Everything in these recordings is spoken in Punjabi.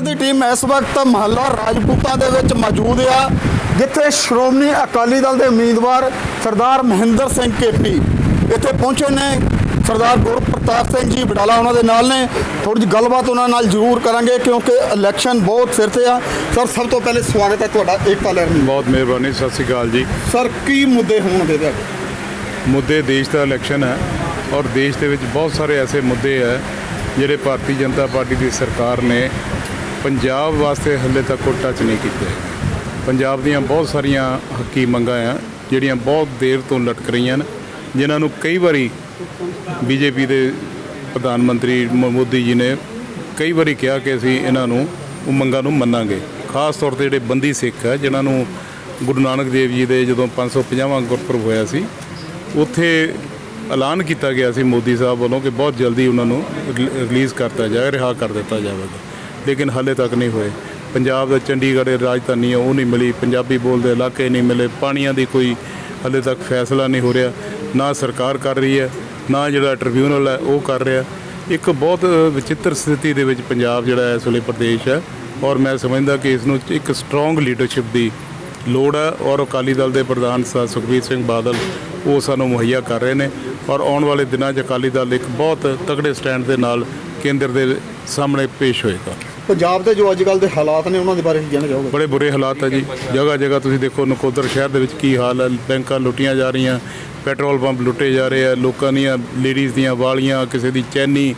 ਦੀ ਟੀਮ ਇਸ ਵਕਤ ਮਹੱਲਾ ਰਾਜਪੂਤਾ ਦੇ ਵਿੱਚ ਮੌਜੂਦ ਆ ਜਿੱਥੇ ਸ਼੍ਰੋਮਣੀ ਅਕਾਲੀ ਦਲ ਦੇ ਉਮੀਦਵਾਰ ਸਰਦਾਰ ਮਹਿੰਦਰ ਸਿੰਘ ਕੇਪੀ ਇੱਥੇ ਪਹੁੰਚੇ ਨੇ। ਸਰਦਾਰ ਗੁਰਪ੍ਰਤਾਪ ਸਿੰਘ ਜੀ ਬਡਾਲਾ ਉਹਨਾਂ ਦੇ ਨਾਲ ਨੇ। ਥੋੜੀ ਜਿਹੀ ਗੱਲਬਾਤ ਉਹਨਾਂ ਨਾਲ ਜ਼ਰੂਰ ਕਰਾਂਗੇ ਕਿਉਂਕਿ ਇਲੈਕਸ਼ਨ ਬਹੁਤ ਸਿਰ ਤੇ ਆ। ਸਰ ਸਭ ਤੋਂ ਪਹਿਲੇ ਸਵਾਗਤ ਹੈ ਤੁਹਾਡਾ ਏਕਤਾ ਲਹਿਰ ਨੂੰ। ਬਹੁਤ ਮਿਹਰਬਾਨੀ ਸਤਿ ਸ਼੍ਰੀ ਅਕਾਲ ਜੀ। ਸਰ ਕੀ ਮੁੱਦੇ ਹੋਣਗੇ ਤੁਹਾਡੇ ਮੁੱਦੇ ਦੇਸ਼ ਦਾ ਇਲੈਕਸ਼ਨ ਹੈ ਔਰ ਦੇਸ਼ ਦੇ ਵਿੱਚ ਬਹੁਤ ਸਾਰੇ ਐਸੇ ਮੁੱਦੇ ਹੈ ਜਿਹੜੇ ਭਾਰਤੀ ਜਨਤਾ ਪਾਰਟੀ ਦੀ ਸਰਕਾਰ ਨੇ ਪੰਜਾਬ ਵਾਸਤੇ ਹੱਲੇ ਤੱਕ ਉਹ ਟੱਚ ਨਹੀਂ ਕੀਤੇ ਪੰਜਾਬ ਦੀਆਂ ਬਹੁਤ ਸਾਰੀਆਂ ਹੱਕੀ ਮੰਗਾਂ ਆ, ਜਿਹੜੀਆਂ ਬਹੁਤ ਦੇਰ ਤੋਂ ਲਟਕ ਰਹੀਆਂ ਨੇ, ਜਿਨ੍ਹਾਂ ਨੂੰ ਕਈ ਵਾਰੀ ਬੀਜੇਪੀ ਦੇ ਪ੍ਰਧਾਨ ਮੰਤਰੀ ਮੋਦੀ ਜੀ ਨੇ ਕਈ ਵਾਰੀ ਕਿਹਾ ਕਿ ਅਸੀਂ ਇਹਨਾਂ ਨੂੰ, ਉਹ ਮੰਗਾਂ ਨੂੰ ਮੰਨਾਂਗੇ। ਖਾਸ ਤੌਰ ਤੇ ਜਿਹੜੇ ਬੰਦੀ ਸਿੱਖ ਹੈ ਜਿਨ੍ਹਾਂ ਨੂੰ ਗੁਰੂ ਨਾਨਕ ਦੇਵ ਜੀ ਦੇ ਜਦੋਂ 550ਵਾਂ ਗੁਰਪੁਰਬ ਹੋਇਆ ਸੀ, ਉੱਥੇ ਐਲਾਨ ਕੀਤਾ ਗਿਆ ਸੀ ਮੋਦੀ ਸਾਹਿਬ ਵੱਲੋਂ ਕਿ ਬਹੁਤ ਜਲਦੀ ਉਹਨਾਂ ਨੂੰ ਰਿ- ਰਿਲੀਜ਼ ਕਰਤਾ ਜਾਏ, ਰਿਹਾ ਕਰ ਦਿੱਤਾ ਜਾਵੇਗਾ। ਲੇਕਿਨ ਹਾਲੇ ਤੱਕ ਨਹੀਂ ਹੋਏ। ਪੰਜਾਬ ਦਾ ਚੰਡੀਗੜ੍ਹ ਇਹ ਰਾਜਧਾਨੀ ਹੈ ਉਹ ਨਹੀਂ ਮਿਲੀ। ਪੰਜਾਬੀ ਬੋਲਦੇ ਇਲਾਕੇ ਨਹੀਂ ਮਿਲੇ। ਪਾਣੀਆਂ ਦੀ ਕੋਈ ਹਾਲੇ ਤੱਕ ਫੈਸਲਾ ਨਹੀਂ ਹੋ ਰਿਹਾ। ਨਾ ਸਰਕਾਰ ਕਰ ਰਹੀ ਹੈ, ਨਾ ਜਿਹੜਾ ਟ੍ਰਿਬਿਊਨਲ ਹੈ, ਉਹ ਕਰ ਰਿਹਾ। ਇੱਕ ਬਹੁਤ ਵਿਚਿੱਤਰ ਸਥਿਤੀ ਦੇ ਵਿੱਚ ਪੰਜਾਬ ਜਿਹੜਾ ਇਸ ਵੇਲੇ ਪ੍ਰਦੇਸ਼ ਹੈ। ਔਰ ਮੈਂ ਸਮਝਦਾ ਕਿ ਇਸ ਨੂੰ ਇੱਕ ਸਟਰੋਂਗ ਲੀਡਰਸ਼ਿਪ ਦੀ ਲੋੜ ਹੈ। ਔਰ ਅਕਾਲੀ ਦਲ ਦੇ ਪ੍ਰਧਾਨ ਸਾ ਸੁਖਬੀਰ ਸਿੰਘ ਬਾਦਲ, ਉਹ ਸਾਨੂੰ ਮੁਹੱਈਆ ਕਰ ਰਹੇ ਨੇ। ਔਰ ਆਉਣ ਵਾਲੇ ਦਿਨਾਂ 'ਚ ਅਕਾਲੀ ਦਲ ਇੱਕ ਬਹੁਤ ਤਕੜੇ ਸਟੈਂਡ ਦੇ ਨਾਲ ਕੇਂਦਰ ਦੇ ਸਾਹਮਣੇ ਪੇਸ਼ ਹੋਏਗਾ। ਪੰਜਾਬ ਦੇ ਜੋ ਅੱਜ ਕੱਲ ਦੇ ਹਾਲਾਤ ਨੇ, ਉਹਨਾਂ ਦੇ ਬਾਰੇ ਕੀ ਕਹਿਣਾ ਚਾਹੋਗੇ? ਬੜੇ ਬੁਰੇ ਹਾਲਾਤ ਹੈ ਜੀ। ਜਗ੍ਹਾ ਜਗ੍ਹਾ ਤੁਸੀਂ ਦੇਖੋ, ਨਕੋਦਰ ਸ਼ਹਿਰ ਦੇ ਵਿੱਚ ਕੀ ਹਾਲ ਹੈ ਬੈਂਕਾਂ ਲੁੱਟੀਆਂ ਜਾ ਰਹੀਆਂ, ਪੈਟਰੋਲ ਪੰਪ ਲੁੱਟੇ ਜਾ ਰਹੇ ਆ। ਲੋਕਾਂ ਦੀਆਂ, ਲੇਡੀਜ਼ ਦੀਆਂ ਵਾਲੀਆਂ, ਕਿਸੇ ਦੀ ਚੈਨੀ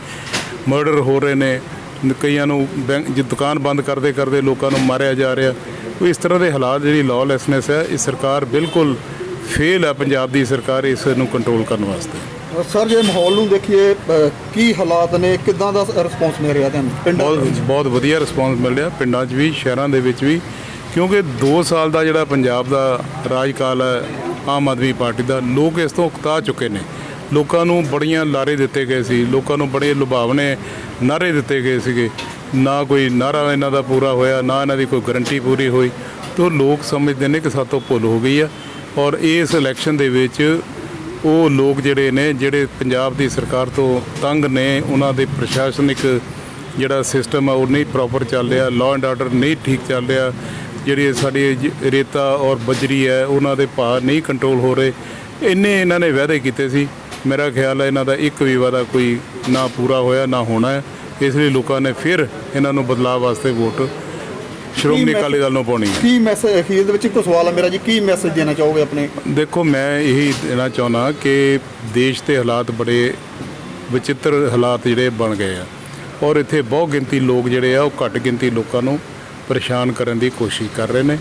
ਮਰਡਰ ਹੋ ਰਹੇ ਨੇ। ਕਈਆਂ ਨੂੰ ਬੈਂਕ, ਜੇ ਦੁਕਾਨ ਬੰਦ ਕਰਦੇ ਕਰਦੇ ਲੋਕਾਂ ਨੂੰ ਮਾਰਿਆ ਜਾ ਰਿਹਾ। ਉਹ ਇਸ ਤਰ੍ਹਾਂ ਦੇ ਹਾਲਾਤ ਜਿਹੜੀ ਲਾਅਲੈਸਨੈਸ ਹੈ, ਇਹ ਸਰਕਾਰ ਬਿਲਕੁਲ ਫੇਲ ਹੈ ਪੰਜਾਬ ਦੀ ਸਰਕਾਰ ਇਸ ਨੂੰ ਕੰਟਰੋਲ ਕਰਨ ਵਾਸਤੇ। ਸਰ ਜੇ ਮਾਹੌਲ ਨੂੰ ਦੇਖੀਏ ਅ, ਕੀ ਹਾਲਾਤ ਨੇ? ਕਿੱਦਾਂ ਦਾ ਰਿਸਪੌਂਸ ਮਿਲ ਰਿਹਾ ਤੁਹਾਨੂੰ ਪਿੰਡਾਂ ਦੇ ਬਹੁਤ ਵਿੱਚ? ਬਹੁਤ ਵਧੀਆ ਰਿਸਪੌਂਸ ਮਿਲ ਰਿਹਾ ਪਿੰਡਾਂ 'ਚ ਵੀ ਸ਼ਹਿਰਾਂ ਦੇ ਵਿੱਚ ਵੀ ਕਿਉਂਕਿ 2 ਸਾਲ ਦਾ ਜਿਹੜਾ ਪੰਜਾਬ ਦਾ ਰਾਜਕਾਲ ਹੈ ਆਮ ਆਦਮੀ ਪਾਰਟੀ ਦਾ ਲੋਕ ਇਸ ਤੋਂ ਉਕਤਾ ਚੁੱਕੇ ਨੇ। ਲੋਕਾਂ ਨੂੰ ਬੜੀਆਂ ਲਾਰੇ ਦਿੱਤੇ ਗਏ ਸੀ ਲੋਕਾਂ ਨੂੰ ਬੜੇ ਲੁਭਾਵਣੇ ਨਾਰੇ ਦਿੱਤੇ ਗਏ ਸੀਗੇ। ਨਾ ਕੋਈ ਨਾਰਾ ਇਹਨਾਂ ਦਾ ਪੂਰਾ ਹੋਇਆ ਨਾ ਇਹਨਾਂ ਦੀ ਕੋਈ ਗਰੰਟੀ ਪੂਰੀ ਹੋਈ। ਤੋਂ ਲੋਕ ਸਮਝਦੇ ਨੇ ਕਿ ਸਾਤੋਂ ਭੁੱਲ ਹੋ ਗਈ ਆ। ਔਰ ਇਸ ਇਲੈਕਸ਼ਨ ਦੇ ਵਿੱਚ ਉਹ ਲੋਕ ਜਿਹੜੇ ਨੇ, ਜਿਹੜੇ ਪੰਜਾਬ ਦੀ ਸਰਕਾਰ ਤੋਂ ਤੰਗ ਨੇ, ਉਹਨਾਂ ਦੇ ਪ੍ਰਸ਼ਾਸਨਿਕ ਜਿਹੜਾ ਸਿਸਟਮ ਆ, ਉਹ ਨਹੀਂ ਪ੍ਰੋਪਰ ਚੱਲ ਰਿਹਾ ਲਾਅ ਐਂਡ ਆਰਡਰ ਨਹੀਂ ਠੀਕ ਚੱਲ ਰਿਹਾ। ਜਿਹੜੀ ਸਾਡੀ ਜ- ਰੇਤਾ ਔਰ ਬਜਰੀ ਹੈ, ਉਹਨਾਂ ਦੇ ਭਾਅ ਨਹੀਂ ਕੰਟਰੋਲ ਹੋ ਰਹੇ। ਇੰਨੇ ਇਹਨਾਂ ਨੇ ਵਾਅਦੇ ਕੀਤੇ ਸੀ। ਮੇਰਾ ਖਿਆਲ ਹੈ ਇਹਨਾਂ ਦਾ ਇੱਕ ਵੀ ਵਾਅਦਾ ਕੋਈ ਨਾ ਪੂਰਾ ਹੋਇਆ, ਨਾ ਹੋਣਾ ਹੈ। ਇਸ ਲਈ ਲੋਕਾਂ ਨੇ ਫਿਰ ਇਹਨਾਂ ਨੂੰ ਬਦਲਾਅ ਵਾਸਤੇ ਵੋਟ ਸ਼੍ਰੋਮਣੀ ਅਕਾਲੀ ਦਲ ਨੂੰ ਪਾਉਣੀ ਹੈ। ਕੀ ਮੈਸੇਜ ਅਖੀਰ ਦੇ ਵਿੱਚ ਇੱਕ ਸਵਾਲ ਹੈ ਮੇਰਾ ਜੀ ਕੀ ਮੈਸੇਜ ਦੇਣਾ ਚਾਹੋਗੇ ਆਪਣੇ? ਦੇਖੋ ਮੈਂ ਇਹੀ ਦੇਣਾ ਚਾਹੁੰਦਾ ਕਿ ਦੇਸ਼ ਦੇ ਹਾਲਾਤ ਬੜੇ ਵਿਚਿੱਤਰ ਹਾਲਾਤ ਜਿਹੜੇ ਬਣ ਗਏ ਆ। ਔਰ ਇੱਥੇ ਬਹੁਤ ਗਿਣਤੀ ਲੋਕ ਜਿਹੜੇ ਆ ਉਹ ਘੱਟ ਗਿਣਤੀ ਲੋਕਾਂ ਨੂੰ ਪਰੇਸ਼ਾਨ ਕਰਨ ਦੀ ਕੋਸ਼ਿਸ਼ ਕਰ ਰਹੇ ਨੇ।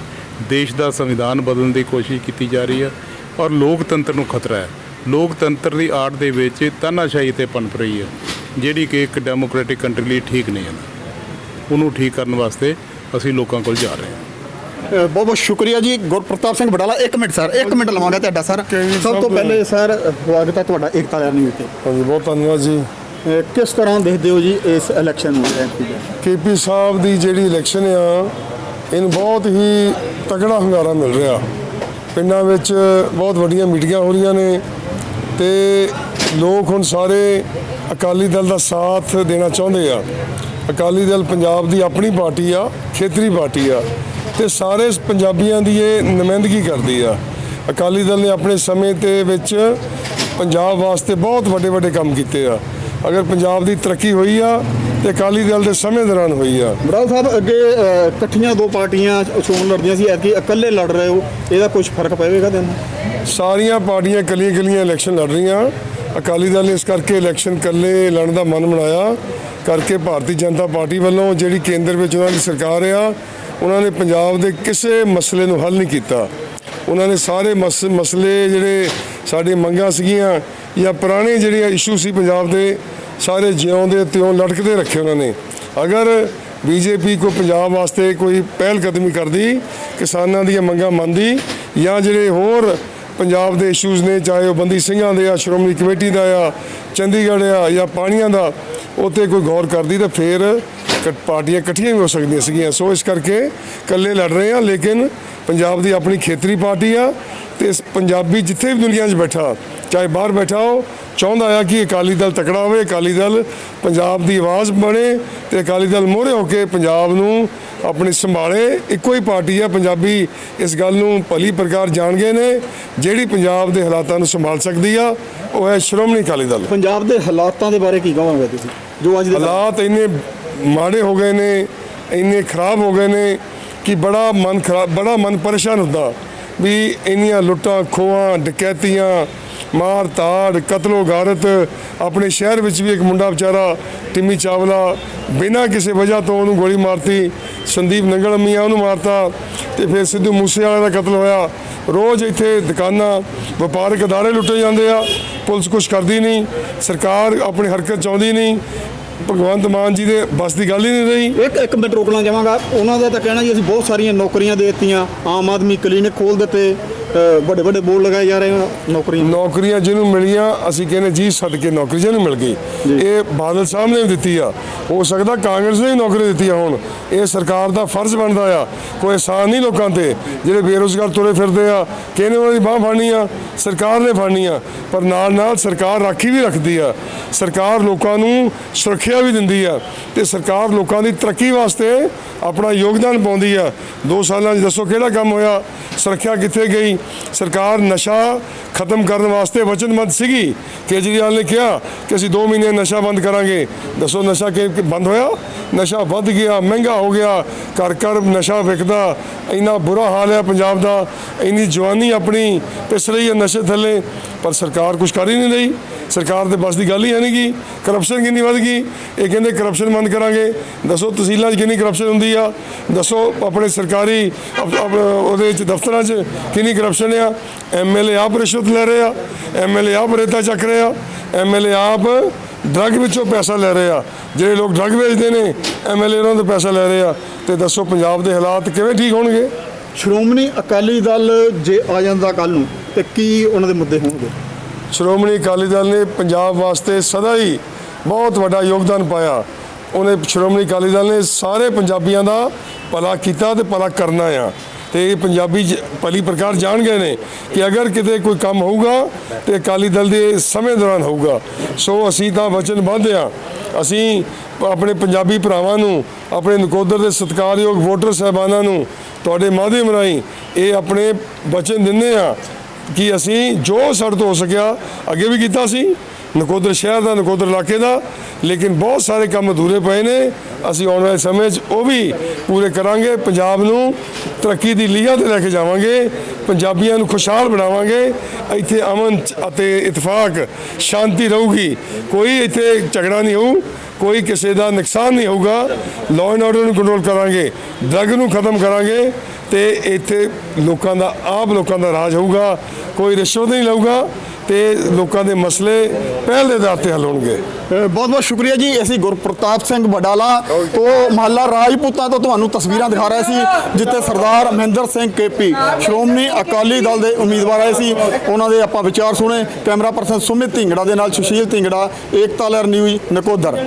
ਦੇਸ਼ ਦਾ ਸੰਵਿਧਾਨ ਬਦਲਣ ਦੀ ਕੋਸ਼ਿਸ਼ ਕੀਤੀ ਜਾ ਰਹੀ ਹੈ ਔਰ ਲੋਕਤੰਤਰ ਨੂੰ ਖਤਰਾ ਹੈ। ਲੋਕਤੰਤਰ ਦੀ ਆੜ ਦੇ ਵਿੱਚ ਤਾਨਾਸ਼ਾਹੀ ਤੇ ਪਨਪ ਰਹੀ ਹੈ ਜਿਹੜੀ ਕਿ ਇੱਕ ਡੈਮੋਕ੍ਰੈਟਿਕ ਕੰਟਰੀ ਲਈ ਠੀਕ ਨਹੀਂ ਹੈ। ਉਹਨੂੰ ਠੀਕ ਕਰਨ ਵਾਸਤੇ ਅਸੀਂ ਲੋਕਾਂ ਕੋਲ ਜਾ ਰਹੇ ਹਾਂ। ਬਹੁਤ ਬਹੁਤ ਸ਼ੁਕਰੀਆ ਜੀ। Gurpratap Singh Badala 1 minute sir 1 minute ਲਵਾਂਗਾ ਤੁਹਾਡਾ ਸਰ। ਸਭ ਤੋਂ ਪਹਿਲੇ ਸਰ ਸਵਾਗਤ ਹੈ ਤੁਹਾਡਾ ਏਕਤਾ ਲਹਿਰ ਨਿਊਜ਼ ਤੇ ਹਾਂਜੀ ਬਹੁਤ ਧੰਨਵਾਦ ਜੀ। ਕਿਸ ਤਰ੍ਹਾਂ ਦੇਖਦੇ ਹੋ ਜੀ ਇਸ ਇਲੈਕਸ਼ਨ ਨੂੰ ਕੇਪੀ ਸਾਹਿਬ ਦੀ ਜਿਹੜੀ ਇਲੈਕਸ਼ਨ ਆ ਇਹਨੂੰ ਬਹੁਤ ਹੀ ਤਕੜਾ ਹੰਗਾਰਾ ਮਿਲ ਰਿਹਾ। ਪਿੰਡਾਂ ਵਿੱਚ ਬਹੁਤ ਵੱਡੀਆਂ ਮੀਟਿੰਗਾਂ ਹੋ ਰਹੀਆਂ ਨੇ ਤੇ ਲੋਕ ਹੁਣ ਸਾਰੇ ਅਕਾਲੀ ਦਲ ਦਾ ਸਾਥ ਦੇਣਾ ਚਾਹੁੰਦੇ ਆ। ਅਕਾਲੀ ਦਲ ਪੰਜਾਬ ਦੀ ਆਪਣੀ ਪਾਰਟੀ ਆ ਖੇਤਰੀ ਪਾਰਟੀ ਆ ਤੇ ਸਾਰੇ ਪੰਜਾਬੀਆਂ ਦੀ ਇਹ ਨੁਮਾਇੰਦਗੀ ਕਰਦੀ ਆ। ਅਕਾਲੀ ਦਲ ਨੇ ਆਪਣੇ ਸਮੇਂ ਦੇ ਵਿੱਚ ਪੰਜਾਬ ਵਾਸਤੇ ਬਹੁਤ ਵੱਡੇ ਵੱਡੇ ਕੰਮ ਕੀਤੇ ਆ। ਅਗਰ ਪੰਜਾਬ ਦੀ ਤਰੱਕੀ ਹੋਈ ਆ ਤੇ ਅਕਾਲੀ ਦਲ ਦੇ ਸਮੇਂ ਦੌਰਾਨ ਹੋਈ ਆ। ਬਰਾਲ ਸਾਹਿਬ ਅੱਗੇ ਇਕੱਠੀਆਂ ਦੋ ਪਾਰਟੀਆਂ ਚੋਣ ਲੜਦੀਆਂ ਸੀ ਐਤਕੀ ਇਕੱਲੇ ਲੜ ਰਹੇ ਹੋ ਇਹਦਾ ਕੁਝ ਫ਼ਰਕ ਪਵੇਗਾ ਤੁਹਾਨੂੰ? ਸਾਰੀਆਂ ਪਾਰਟੀਆਂ ਕਲੀਆਂ ਕਲੀਆਂ ਇਲੈਕਸ਼ਨ ਲੜ ਰਹੀਆਂ। ਅਕਾਲੀ ਦਲ ਨੇ ਇਸ ਕਰਕੇ ਇਲੈਕਸ਼ਨ ਇਕੱਲੇ ਲੜਨ ਦਾ ਮਨ ਬਣਾਇਆ ਕਰਕੇ ਭਾਰਤੀ ਜਨਤਾ ਪਾਰਟੀ ਵੱਲੋਂ ਜਿਹੜੀ ਕੇਂਦਰ ਵਿੱਚ ਉਹਨਾਂ ਦੀ ਸਰਕਾਰ ਆ, ਉਹਨਾਂ ਨੇ ਪੰਜਾਬ ਦੇ ਕਿਸੇ ਮਸਲੇ ਨੂੰ ਹੱਲ ਨਹੀਂ ਕੀਤਾ। ਉਹਨਾਂ ਨੇ ਸਾਰੇ ਮਸ- ਮਸਲੇ ਜਿਹੜੇ ਸਾਡੇ ਮੰਗਾਂ ਸੀਗੀਆਂ ਜਾਂ ਪੁਰਾਣੇ ਜਿਹੜੇ ਇਸ਼ੂ ਸੀ ਪੰਜਾਬ ਦੇ, ਸਾਰੇ ਜਿਉਂਦੇ ਤਿਉਂ ਲਟਕਦੇ ਰੱਖੇ ਉਹਨਾਂ ਨੇ। ਅਗਰ ਬੀਜੇਪੀ ਕੋ ਪੰਜਾਬ ਵਾਸਤੇ ਕੋਈ ਪਹਿਲ ਕਦਮੀ ਕਰਦੀ, ਕਿਸਾਨਾਂ ਦੀਆਂ ਮੰਗਾਂ ਮੰਨਦੀ ਜਾਂ ਜਿਹੜੇ ਹੋਰ ਪੰਜਾਬ ਦੇ ਇਸ਼ੂਜ਼ ਨੇ, ਚਾਹੇ ਉਹ ਬੰਦੀ ਸਿੰਘਾਂ ਦੇ ਆ, ਸ਼੍ਰੋਮਣੀ ਕਮੇਟੀ ਦਾ ਆ, ਚੰਡੀਗੜ੍ਹ ਆ ਜਾਂ ਪਾਣੀਆਂ ਦਾ ਉਹ 'ਤੇ ਕੋਈ ਗੌਰ ਕਰਦੀ ਤਾਂ ਫਿਰ ਪਾਰਟੀਆਂ ਇਕੱਠੀਆਂ ਵੀ ਹੋ ਸਕਦੀਆਂ ਸੀਗੀਆਂ। ਸੋ ਇਸ ਕਰਕੇ ਇਕੱਲੇ ਲੜ ਰਹੇ ਆ ਲੇਕਿਨ ਪੰਜਾਬ ਦੀ ਆਪਣੀ ਖੇਤਰੀ ਪਾਰਟੀ ਆ ਤੇ ਇਸ ਪੰਜਾਬੀ ਜਿੱਥੇ ਵੀ ਦੁਨੀਆ 'ਚ ਬੈਠਾ ਚਾਹੇ ਬਾਹਰ ਬੈਠਾ ਹੋ ਚਾਹੁੰਦਾ ਆ ਕਿ ਅਕਾਲੀ ਦਲ ਤਕੜਾ ਹੋਵੇ ਅਕਾਲੀ ਦਲ ਪੰਜਾਬ ਦੀ ਆਵਾਜ਼ ਬਣੇ ਤੇ ਅਕਾਲੀ ਦਲ ਮੋਹਰੇ ਹੋ ਕੇ ਪੰਜਾਬ ਨੂੰ ਆਪਣੀ ਸੰਭਾਲੇ। ਇੱਕੋ ਹੀ ਪਾਰਟੀ ਆ ਪੰਜਾਬੀ ਇਸ ਗੱਲ ਨੂੰ ਭਲੀ ਪ੍ਰਕਾਰ ਜਾਣ ਗਏ ਨੇ ਜਿਹੜੀ ਪੰਜਾਬ ਦੇ ਹਾਲਾਤਾਂ ਨੂੰ ਸੰਭਾਲ ਸਕਦੀ ਆ ਉਹ ਹੈ ਸ਼੍ਰੋਮਣੀ ਅਕਾਲੀ ਦਲ। ਪੰਜਾਬ ਦੇ ਹਾਲਾਤਾਂ ਦੇ ਬਾਰੇ ਕੀ ਕਹੋਗੇ ਤੁਸੀਂ? ਜੋ ਅੱਜ ਦੇ ਹਾਲਾਤ ਇੰਨੇ ਮਾੜੇ ਹੋ ਗਏ ਨੇ, ਇੰਨੇ ਖਰਾਬ ਹੋ ਗਏ ਨੇ ਕਿ ਬੜਾ ਮਨ ਖਰਾਬ ਬੜਾ ਮਨ ਪਰੇਸ਼ਾਨ ਹੁੰਦਾ। ਵੀ ਇੰਨੀਆਂ ਲੁੱਟਾਂ, ਖੋਹਾਂ, ਡਕੈਤੀਆਂ, ਮਾਰ ਤਾੜ ਕਤਲੋ ਗਾਰਤ, ਆਪਣੇ ਸ਼ਹਿਰ ਵਿੱਚ ਵੀ ਇੱਕ ਮੁੰਡਾ ਵਿਚਾਰਾ ਟਿੰਮੀ ਚਾਵਲਾ ਬਿਨਾਂ ਕਿਸੇ ਵਜ੍ਹਾ ਤੋਂ ਉਹਨੂੰ ਗੋਲੀ ਮਾਰਤੀ। ਸੰਦੀਪ ਨੰਗਲ ਮੀਆਂ ਉਹਨੂੰ ਮਾਰਤਾ ਤੇ ਫਿਰ ਸਿੱਧੂ ਮੂਸੇਵਾਲੇ ਦਾ ਕਤਲ ਹੋਇਆ। ਰੋਜ਼ ਇੱਥੇ ਦੁਕਾਨਾਂ, ਵਪਾਰਕ ਅਦਾਰੇ ਲੁੱਟੇ ਜਾਂਦੇ ਆ। ਪੁਲਿਸ ਕੁਝ ਕਰਦੀ ਨਹੀਂ, ਸਰਕਾਰ ਆਪਣੀ ਹਰਕਤ ਚਾਹੁੰਦੀ ਨਹੀਂ। ਭਗਵੰਤ ਮਾਨ ਜੀ ਦੇ ਬਸ ਦੀ ਗੱਲ ਹੀ ਨਹੀਂ ਰਹੀ। ਇੱਕ ਇੱਕ ਮਿੰਟ ਰੋਕਣਾ ਚਾਹਾਂਗਾ ਉਹਨਾਂ ਦਾ ਤਾਂ ਕਹਿਣਾ ਜੀ, ਅਸੀਂ ਬਹੁਤ ਸਾਰੀਆਂ ਨੌਕਰੀਆਂ ਦੇ ਦਿੱਤੀਆਂ। ਆਮ ਆਦਮੀ ਕਲੀਨਿਕ ਖੋਲ ਦਿੱਤੇ। ਵੱਡੇ ਵੱਡੇ ਬੋਰਡ ਲਗਾਏ ਜਾ ਰਹੇ ਹਨ ਨੌਕਰੀਆਂ ਨੌਕਰੀਆਂ ਜਿਹਨੂੰ ਮਿਲੀਆਂ ਅਸੀਂ ਕਹਿੰਦੇ ਜੀ ਸਦਕੇ ਨੌਕਰੀ ਜਿਹਨੂੰ ਮਿਲ ਗਈ। ਇਹ ਬਾਦਲ ਸਾਹਿਬ ਨੇ ਦਿੱਤੀ ਆ। ਹੋ ਸਕਦਾ ਕਾਂਗਰਸ ਨੇ ਵੀ ਨੌਕਰੀ ਦਿੱਤੀ ਆ ਹੁਣ। ਇਹ ਸਰਕਾਰ ਦਾ ਫਰਜ਼ ਬਣਦਾ ਆ। ਕੋਈ ਆਸਾਨ ਨਹੀਂ ਲੋਕਾਂ ਤੇ। ਜਿਹੜੇ ਬੇਰੁਜ਼ਗਾਰ ਤੁਰੇ ਫਿਰਦੇ ਆ ਕਿਹਨੇ ਉਹਨਾਂ ਦੀ ਬਾਹ ਫੜਨੀ ਆ? ਸਰਕਾਰ ਨੇ ਫੜਨੀ ਆ। ਪਰ ਨਾਲ ਨਾਲ ਸਰਕਾਰ ਰਾਖੀ ਵੀ ਰੱਖਦੀ ਆ। ਸਰਕਾਰ ਲੋਕਾਂ ਨੂੰ ਸੁਰੱਖਿਆ ਵੀ ਦਿੰਦੀ ਆ। ਤੇ ਸਰਕਾਰ ਲੋਕਾਂ ਦੀ ਤਰੱਕੀ ਵਾਸਤੇ ਆਪਣਾ ਯੋਗਦਾਨ ਪਾਉਂਦੀ ਆ। ਦੋ ਸਾਲਾਂ 'ਚ ਦੱਸੋ ਕਿਹੜਾ ਕੰਮ ਹੋਇਆ? ਸੁਰੱਖਿਆ ਕਿੱਥੇ ਗਈ? ਸਰਕਾਰ ਨਸ਼ਾ ਖਤਮ ਕਰਨ ਵਾਸਤੇ ਵਚਨਬੱਧ ਸੀਗੀ। ਕੇਜਰੀਵਾਲ ਨੇ ਕਿਹਾ ਕਿ ਅਸੀਂ 2 ਮਹੀਨੇ ਨਸ਼ਾ ਬੰਦ ਕਰਾਂਗੇ। ਦੱਸੋ ਨਸ਼ਾ ਕਿ ਬੰਦ ਹੋਇਆ? ਨਸ਼ਾ ਵੱਧ ਗਿਆ, ਮਹਿੰਗਾ ਹੋ ਗਿਆ। ਘਰ ਘਰ ਨਸ਼ਾ ਵਿਕਦਾ। ਇੰਨਾ ਬੁਰਾ ਹਾਲ ਹੈ ਪੰਜਾਬ ਦਾ। ਇੰਨੀ ਜਵਾਨੀ ਆਪਣੀ ਪਿਸ ਰਹੀ ਹੈ ਨਸ਼ੇ ਥੱਲੇ। ਪਰ ਸਰਕਾਰ ਕੁਝ ਕਰ ਹੀ ਨਹੀਂ ਰਹੀ। ਸਰਕਾਰ ਦੇ ਬਸ ਦੀ ਗੱਲ ਹੀ ਹੈ ਨਹੀਂ ਗੀ। ਕਰਪਸ਼ਨ ਕਿੰਨੀ ਵੱਧ ਗਈ? ਇਹ ਕਹਿੰਦੇ ਕਰਪਸ਼ਨ ਬੰਦ ਕਰਾਂਗੇ। ਦੱਸੋ ਤਹਿਸੀਲਾਂ 'ਚ ਕਿੰਨੀ ਕਰਪਸ਼ਨ ਹੁੰਦੀ ਆ? ਦੱਸੋ ਆਪਣੇ ਸਰਕਾਰੀ ਉਹਦੇ 'ਚ, ਦਫ਼ਤਰਾਂ 'ਚ ਕਿੰਨੀ ਕਰਪਸ਼ਨ ਆ? ਐਮਐਲਏ ਆਪ ਰਿਸ਼ਵਤ ਲੈ ਰਹੇ ਆ। ਐਮਐਲਏ ਆਪ ਰੇਤਾ ਚੱਕ ਰਹੇ ਆ। ਐਮਐਲਏ ਆਪ ਡਰੱਗ ਵਿੱਚੋਂ ਪੈਸਾ ਲੈ ਰਹੇ ਆ। ਜਿਹੜੇ ਲੋਕ ਡਰੱਗ ਵੇਚਦੇ ਨੇ ਐਮਐਲਏ ਉਹਨਾਂ ਤੋਂ ਪੈਸਾ ਲੈ ਰਹੇ ਆ। ਤੇ ਦੱਸੋ ਪੰਜਾਬ ਦੇ ਹਾਲਾਤ ਕਿਵੇਂ ਠੀਕ ਹੋਣਗੇ? ਸ਼੍ਰੋਮਣੀ ਅਕਾਲੀ ਦਲ ਜੇ ਆ ਜਾਂਦਾ ਕੱਲ ਨੂੰ, ਤੇ ਕੀ ਉਹਨਾਂ ਦੇ ਮੁੱਦੇ ਹੋਣਗੇ? ਸ਼੍ਰੋਮਣੀ ਅਕਾਲੀ ਦਲ ਨੇ ਪੰਜਾਬ ਵਾਸਤੇ ਸਦਾ ਹੀ ਬਹੁਤ ਵੱਡਾ ਯੋਗਦਾਨ ਪਾਇਆ। ਉਹਨੇ ਸ਼੍ਰੋਮਣੀ ਅਕਾਲੀ ਦਲ ਨੇ ਸਾਰੇ ਪੰਜਾਬੀਆਂ ਦਾ ਭਲਾ ਕੀਤਾ ਤੇ ਭਲਾ ਕਰਨਾ ਆ। ਤੇ ਇਹ ਪੰਜਾਬੀ ਜ- ਭਲੀ ਪ੍ਰਕਾਰ ਜਾਣ ਗਏ ਨੇ ਕਿ ਅਗਰ ਕਿਤੇ ਕੋਈ ਕੰਮ ਹੋਊਗਾ ਤੇ ਅਕਾਲੀ ਦਲ ਦੇ ਸਮੇਂ ਦੌਰਾਨ ਹੋਊਗਾ। ਸੋ ਅਸੀਂ ਤਾਂ ਵਚਨਬੱਧ ਆ ਅਸੀਂ ਆਪਣੇ ਪੰਜਾਬੀ ਭਰਾਵਾਂ ਨੂੰ, ਆਪਣੇ ਨਕੋਦਰ ਦੇ ਸਤਿਕਾਰਯੋਗ ਵੋਟਰ ਸਹਿਬਾਨਾਂ ਨੂੰ, ਤੁਹਾਡੇ ਮਾਧਿਅਮ ਰਾਹੀਂ ਇਹ ਆਪਣੇ ਵਚਨ ਦਿੰਦੇ ਆ ਕਿ ਅਸੀਂ ਜੋ ਸਾਡੇ ਤੋਂ ਹੋ ਸਕਿਆ, ਅੱਗੇ ਵੀ ਕੀਤਾ ਸੀ, ਨਕੋਦਰ ਸ਼ਹਿਰ ਦਾ, ਨਕੋਦਰ ਇਲਾਕੇ ਦਾ, ਲੇਕਿਨ ਬਹੁਤ ਸਾਰੇ ਕੰਮ ਅਧੂਰੇ ਪਏ ਨੇ, ਅਸੀਂ ਆਉਣ ਵਾਲੇ ਸਮੇਂ 'ਚ ਉਹ ਵੀ ਪੂਰੇ ਕਰਾਂਗੇ, ਪੰਜਾਬ ਨੂੰ ਤਰੱਕੀ ਦੀ ਲੀਹਾਂ ਤੇ ਲੈ ਕੇ ਜਾਵਾਂਗੇ, ਪੰਜਾਬੀਆਂ ਨੂੰ ਖੁਸ਼ਹਾਲ ਬਣਾਵਾਂਗੇ, ਇੱਥੇ ਅਮਨ ਅਤੇ ਇਤਫਾਕ ਸ਼ਾਂਤੀ ਰਹੂਗੀ, ਕੋਈ ਇੱਥੇ ਝਗੜਾ ਨਹੀਂ ਹੋਊ, ਕੋਈ ਕਿਸੇ ਦਾ ਨੁਕਸਾਨ ਨਹੀਂ ਹੋਊਗਾ ਲਾਅ ਐਂਡ ਆਰਡਰ ਨੂੰ ਕੰਟਰੋਲ ਕਰਾਂਗੇ ਡਰੱਗ ਨੂੰ ਖਤਮ ਕਰਾਂਗੇ ਤੇ ਇੱਥੇ ਲੋਕਾਂ ਦਾ, ਆਪ ਲੋਕਾਂ ਦਾ ਰਾਜ ਹੋਊਗਾ, ਕੋਈ ਰਿਸ਼ਵਤ ਨਹੀਂ ਲਊਗਾ ਤੇ ਲੋਕਾਂ ਦੇ ਮਸਲੇ ਪਹਿਲ ਦੇ ਆਧਾਰ ਤੇ ਹੱਲ ਹੋਣਗੇ। ਬਹੁਤ ਬਹੁਤ ਸ਼ੁਕਰੀਆ ਜੀ। ਅਸੀਂ ਗੁਰਪ੍ਰਤਾਪ ਸਿੰਘ ਵਡਾਲਾ ਤੋਂ ਮਹੱਲਾ ਰਾਜਪੂਤਾਂ ਤੋਂ ਤੁਹਾਨੂੰ ਤਸਵੀਰਾਂ ਦਿਖਾ ਰਹੇ ਸੀ, ਜਿੱਥੇ ਸਰਦਾਰ ਮਹਿੰਦਰ ਸਿੰਘ ਕੇਪੀ, ਸ਼੍ਰੋਮਣੀ ਅਕਾਲੀ ਦਲ ਦੇ ਉਮੀਦਵਾਰ ਆਏ ਸੀ। ਉਹਨਾਂ ਦੇ ਆਪਾਂ ਵਿਚਾਰ ਸੁਣੇ। ਕੈਮਰਾ ਪਰਸਨ ਸੁਮਿਤ ਢਿੰਗੜਾ ਦੇ ਨਾਲ ਸੁਸ਼ੀਲ ਢਿੰਗੜਾ, ਏਕਤਾ ਲਹਿਰ ਨਿਊਜ਼ ਨਕੋਦਰ।